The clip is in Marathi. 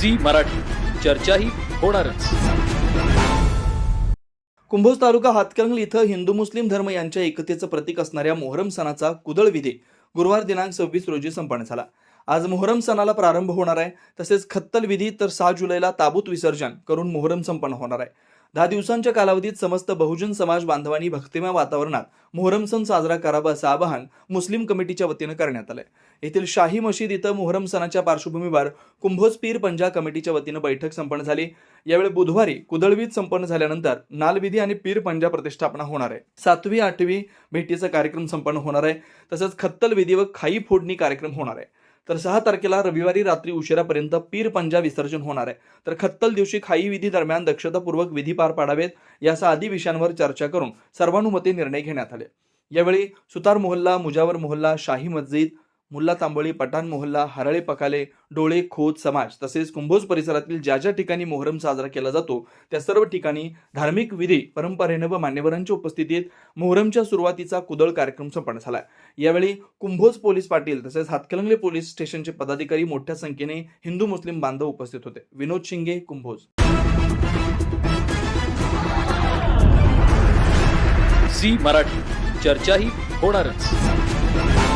झी मराठी. चर्चाही होणारच. कुंभोज तालुका हातकणंगले इथं हिंदू मुस्लिम धर्म यांच्या एकतेचं प्रतीक असणाऱ्या मोहरम सणाचा कुदळ विधी गुरुवार दिनांक सव्वीस रोजी संपन्न झाला. आज मोहरम सणाला प्रारंभ होणार आहे. तसेच खत्तल विधी तर सहा जुलैला ताबूत विसर्जन करून मोहरम संपन्न होणार आहे. दहा दिवसांच्या कालावधीत समस्त बहुजन समाज बांधवांनी भक्तिमय वातावरणात मोहरम सण साजरा करावा असं आवाहन मुस्लिम कमिटीच्या वतीनं करण्यात आलंय. येथील शाही मशीद इथं मोहरम सणाच्या पार्श्वभूमीवर कुंभोज पीर पंजा कमिटीच्या वतीनं बैठक संपन्न झाली. यावेळी बुधवारी कुदळवीत संपन्न झाल्यानंतर नालविधी आणि पीर पंजा प्रतिष्ठापना होणार आहे. सातवी आठवी भेटीचा कार्यक्रम संपन्न होणार आहे. तसंच खत्तल विधी व खाई फोडणी कार्यक्रम होणार आहे. तर सहा तारखेला रविवारी रात्री उशिरापर्यंत पीर पंजा विसर्जन होणार आहे. तर खत्तल दिवशी खाई विधी दरम्यान दक्षतापूर्वक विधी पार पाडावेत यासह आदी विषयांवर चर्चा करून सर्वानुमते निर्णय घेण्यात आले. यावेळी सुतार मोहल्ला मुजावर मोहल्ला शाही मस्जिद मुल्ला तांबोळी पठाण मोहल्ला हरळे पकाले डोळे खोत समाज तसेच कुंभोज परिसरातील ज्या ज्या ठिकाणी मोहरम साजरा केला जातो त्या सर्व ठिकाणी धार्मिक विधी परंपरेनं व मान्यवरांच्या उपस्थितीत मोहरमच्या सुरुवातीचा कुदळ कार्यक्रम संपन्न झाला. यावेळी कुंभोज पोलीस पाटील तसेच हातकलंगले पोलीस स्टेशनचे पदाधिकारी मोठ्या संख्येने हिंदू मुस्लिम बांधव उपस्थित होते. विनोद शिंगे कुंभोज. झी मराठी चर्चाही होणारच.